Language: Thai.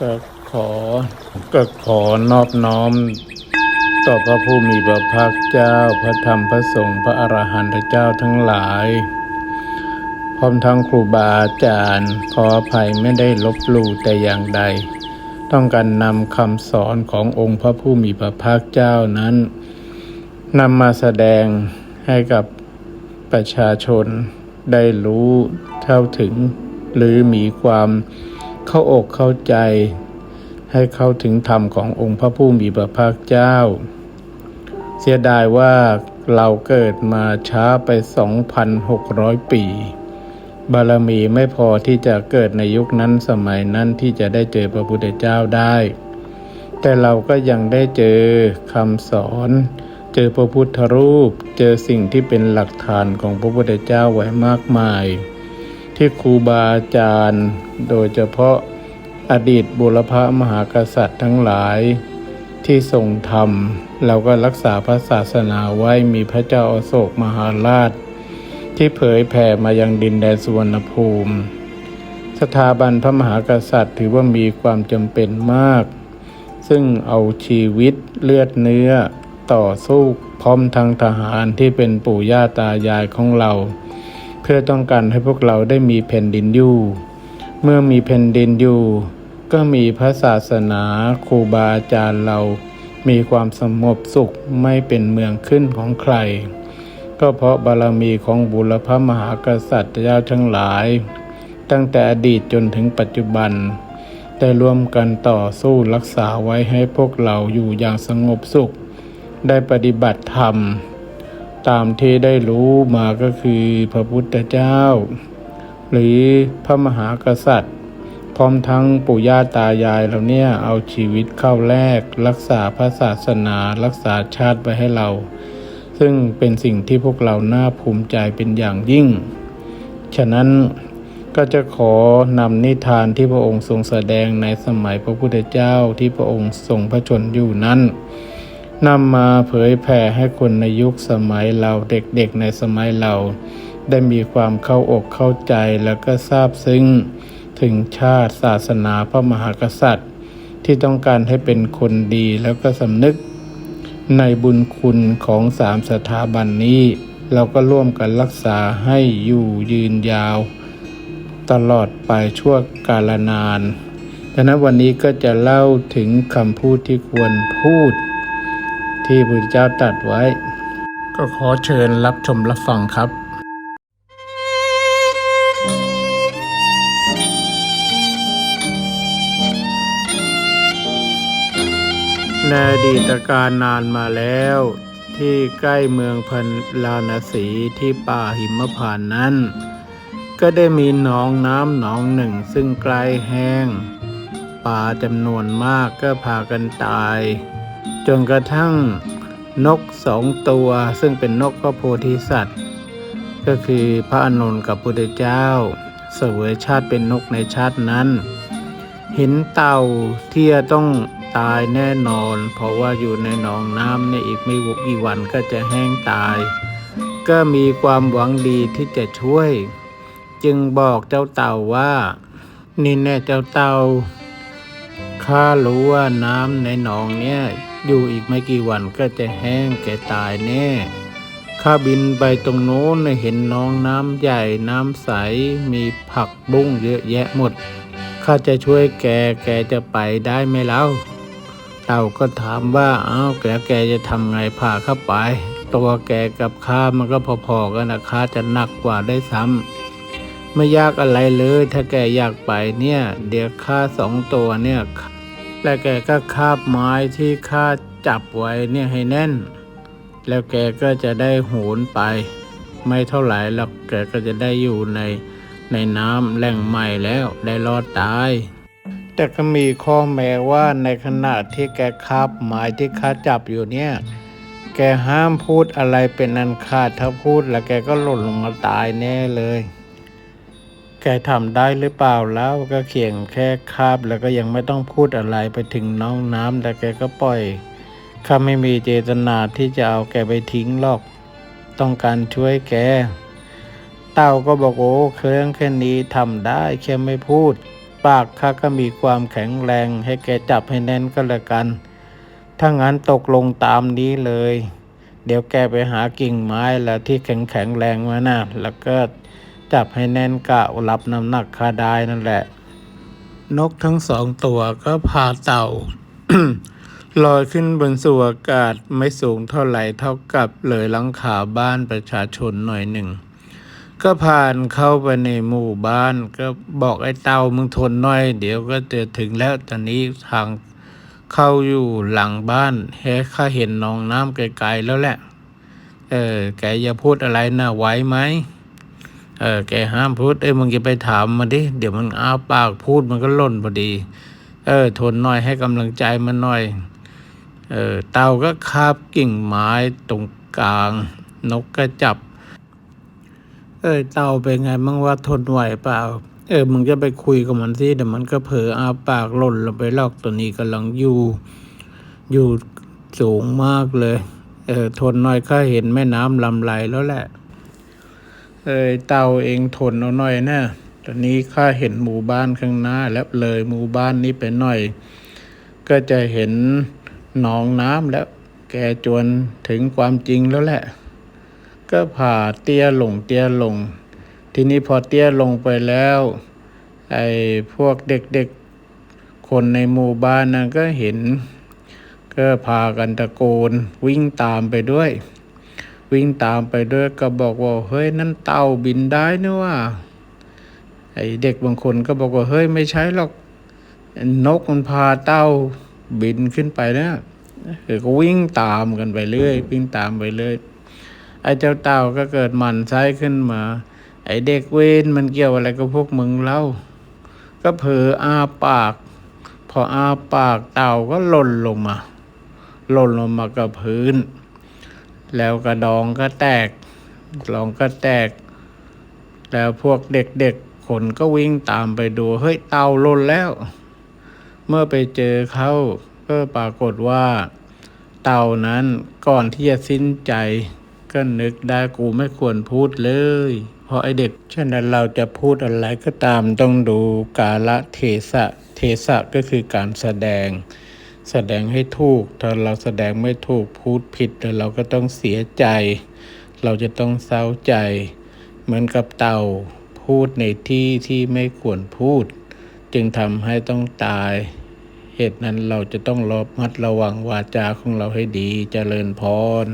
ก็ขอก็ขอนอบน้อม ต่อพระผู้มีพระภาคเจ้า พระธรรมพระสงฆ์พระอรหันตเจ้าทั้งหลาย พร้อมทั้งครูบาอาจารย์ ขออภัยไม่ได้ลบลู่แต่อย่างใด ต้องการนำคำสอนขององค์พระผู้มีพระภาคเจ้านั้นนำมาแสดงให้กับประชาชนได้รู้เท่าถึง หรือมีความ เข้าอกเข้าใจ ให้เข้าถึงธรรมขององค์พระผู้มีพระภาคเจ้า เสียดายว่าเราเกิดมาช้าไป 2,600 ปี บารมีไม่พอที่จะเกิดในยุคนั้นสมัยนั้นที่จะได้เจอพระพุทธเจ้าได้ แต่เราก็ยังได้เจอคำสอนเจอพระพุทธรูป เจอสิ่งที่เป็นหลักฐานของพระพุทธเจ้าไว้มากมาย ที่ครูบาอาจารย์ โดยเฉพาะอดีตบุรพมหากษัตริย์ทั้งหลาย ที่ทรงธรรม เราก็รักษาพระศาสนาไว้มีพระเจ้าอโศกมหาราช ที่เผยแผ่มายังดินแดนสุวรรณภูมิ สถาบันพระมหากษัตริย์ถือว่ามีความจำเป็นมาก ซึ่งเอาชีวิตเลือดเนื้อต่อสู้พร้อมทางทหารที่เป็นปู่ย่าตายายของเรา เพื่อต้องการให้พวกเราได้มีแผ่นดินอยู่ เมื่อมีแผ่นดินอยู่ ก็มีพระศาสนาครูบาอาจารย์เรา มีความสงบสุขไม่เป็นเมืองขึ้นของใคร ก็เพราะบารมีของบุรพมหากษัตริย์เจ้าทั้งหลาย ตั้งแต่อดีตจนถึงปัจจุบันได้ร่วมกันต่อสู้รักษาไว้ให้พวกเราอยู่อย่างสงบสุข ได้ปฏิบัติธรรม ตามที่ได้รู้มาก็คือพระพุทธเจ้า หรือพระมหากษัตริย์ พร้อมทั้งปู่ย่าตายายเราเนี่ยเอาชีวิตเข้าแลกรักษาพระศาสนารักษาชาติไว้ให้เรา ซึ่งเป็นสิ่งที่พวกเราน่าภูมิใจเป็นอย่างยิ่ง ฉะนั้นก็จะขอนำนิทานที่พระองค์ทรงแสดงในสมัยพระพุทธเจ้าที่พระองค์ทรงพระชนอยู่นั้น นำมาเผยแผ่ให้คนในยุคสมัยเราเด็กๆในสมัยเรา ได้มีความเข้าอกเข้าใจแล้วก็ทราบซึ้ง ถึงชาติศาสนาพระมหากษัตริย์ ที่ต้องการให้เป็นคนดีแล้วก็สำนึก ในบุญคุณของสามสถาบันนี้ เราก็ร่วมกันรักษาให้อยู่ยืนยาว ตลอดไปชั่วกาลนานดังนั้นวันนี้ก็จะเล่าถึงคำพูดที่ควรพูด ที่พระพุทธเจ้าตรัสไว้ ก็ขอเชิญรับชมรับฟังครับในอดีตการนานมาแล้ว ที่ใกล้เมืองพันลานสีที่ป่าหิมพานนั้น ก็ได้มีหนองน้ำหนองหนึ่งซึ่งใกล้แห้ง ป่าจำนวนมากก็พากันตาย จนกระทั่งนกสองตัวซึ่งเป็นนกพระโพธิสัตว์ ก็คือพระอานนท์กับพุทธเจ้า เสวยชาติเป็นนกในชาตินั้น เห็นเต่าที่จะต้องตายแน่นอน เพราะว่าอยู่ในหนองน้ำเนี่ยอีกไม่กี่วันก็จะแห้งตาย ก็มีความหวังดีที่จะช่วย จึงบอกเจ้าเต่าว่า นี่แน่เจ้าเต่าข้ารู้ว่าน้ำในหนองเนี่ย อยู่อีกไม่กี่วันก็จะแห้งแก่ตายแน่ข้าบินไปตรงโน้นเห็นน้องน้ำใหญ่น้ำใส มีผักบุ้งเยอะแยะหมด ข้าจะช่วยแก แกจะไปได้ไหมเล่าเต่าก็ถามว่า อ้าวแกแกจะทำไงพาข้าไป ตัวแกกับข้ามันก็พอๆกันนะข้าจะหนักกว่าได้ซ้ำไม่ยากอะไรเลย ถ้าแกอยากไปเนี่ย เดี๋ยวข้าสองตัวเนี่ย แล้วแกก็คาบไม้ที่ข้าจับไว้เนี่ยให้แน่น แล้วแกก็จะได้โหนไป ไม่เท่าไหร่หรอกแกก็จะได้อยู่ในในน้ำแหล่งใหม่แล้วได้รอดตาย แต่ก็มีข้อแม้ว่าในขณะที่แกคาบไม้ที่ข้าจับอยู่เนี่ย แกห้ามพูดอะไรเป็นอันขาดถ้าพูดแล้วแกก็หล่นลงมาตายแน่เลย แกทำได้หรือเปล่าแล้วก็เขียงแค่คาบแล้วก็ยังไม่ต้องพูดอะไรไปถึงน้องน้ำแต่แกก็ปล่อยข้าไม่มีเจตนาที่จะเอาแกไปทิ้งหรอก ต้องการช่วยแก เต่าก็บอกโอ้เครื่องแค่นี้ทำได้แค่ไม่พูด ปากข้าก็มีความแข็งแรง ให้แกจับให้แน่นก็แล้วกัน ถ้างั้นตกลงตามนี้เลย เดี๋ยวแกไปหากิ่งไม้แล้วที่แข็งแข็งแรงมานะแล้วก็ จับให้แน่นกะรับน้ำหนักข้าได้นั่นแหละ นกทั้งสองตัวก็พาเต่าลอยขึ้นบนสู่อากาศไม่สูงเท่าไหร่เท่ากับเลยหลังคาบ้านประชาชนหน่อยหนึ่ง ก็ผ่านเข้าไปในหมู่บ้าน ก็บอกไอ้เต่ามึงทนหน่อย เดี๋ยวก็จะถึงแล้วตอนนี้ทางเข้าอยู่หลังบ้านเฮ้ข้าเห็นหนองน้ำไกลๆแล้วแหละ เออ แกอย่าพูดอะไรนะไหวไหม เออแกห้ามพูดเอ้ยมึงจะไปถามมันดิเดี๋ยวมันอ้าปากพูดมันก็ล่นพอดี เออ ทนหน่อยให้กำลังใจมันหน่อย เออเต่าก็คาบกิ่งไม้ตรงกลาง นกก็จับ เออเต่าเป็นไงมั่งว่าทนไหวเปล่า เออมึงจะไปคุยกับมันสิเดี๋ยวมันก็เผลออาปากหล่นลงไปลอกตัวนี้กำลังอยู่อยู่สูงมากเลย เออทนหน่อยข้าเห็นแม่น้ำลำไหลแล้วแหละ เอ้ยเต่าเองทนเอาหน่อยนะตอนนี้ข้าเห็นหมู่บ้านข้างหน้า แล้วเลยหมู่บ้านนี้ไปหน่อย ก็จะเห็นหนองน้ำแล้ว แกจวนถึงความจริงแล้วแหละ ก็ผ่าเตี้ยลงเตี้ยลง ทีนี้พอเตี้ยลงไปแล้ว ไอ้พวกเด็กๆ คนในหมู่บ้านนั้นก็เห็น ก็พากันตะโกนวิ่งตามไปด้วย วิ่งตามไปด้วยก็บอกว่าเฮ้ยนั่นเต่าบินได้นี่ว่าไอเด็กบางคนก็บอกว่าเฮ้ยไม่ใช่หรอกนกมันพาเต่าบินขึ้นไปนะเออก็วิ่งตามกันไปเรื่อยวิ่งตามไปเรื่อยไอเจ้าเต่าก็เกิดหมันไส้ขึ้นมา ไอเด็กเวนมันเกี่ยวอะไรกับพวกมึงเล่า ก็เผลออาปาก พออาปากเต่าก็หล่นลงมา หล่นลงมากับพื้น แล้วกระดองก็แตกลองก็แตก แล้วพวกเด็กๆ คนก็วิ่งตามไปดู เฮ้ยเต่าล่นแล้ว เมื่อไปเจอเขาก็ปรากฏว่า เต่านั้นก่อนที่จะสิ้นใจ ก็นึกได้กูไม่ควรพูดเลย เพราะไอเด็กฉะนั้นเราจะพูดอะไรก็ตามต้องดูกาละเทศะ เทศะก็คือการแสดง แสดงให้ถูก ถ้าเราแสดงไม่ถูกพูดผิดแล้วเราก็ต้องเสียใจ เราจะต้องเศร้าใจ เหมือนกับเต่าพูดในที่ที่ไม่ควรพูด จึงทำให้ต้องตาย เหตุนั้นเราจะต้องรอบมัดระวังวาจาของเราให้ดีเจริญพร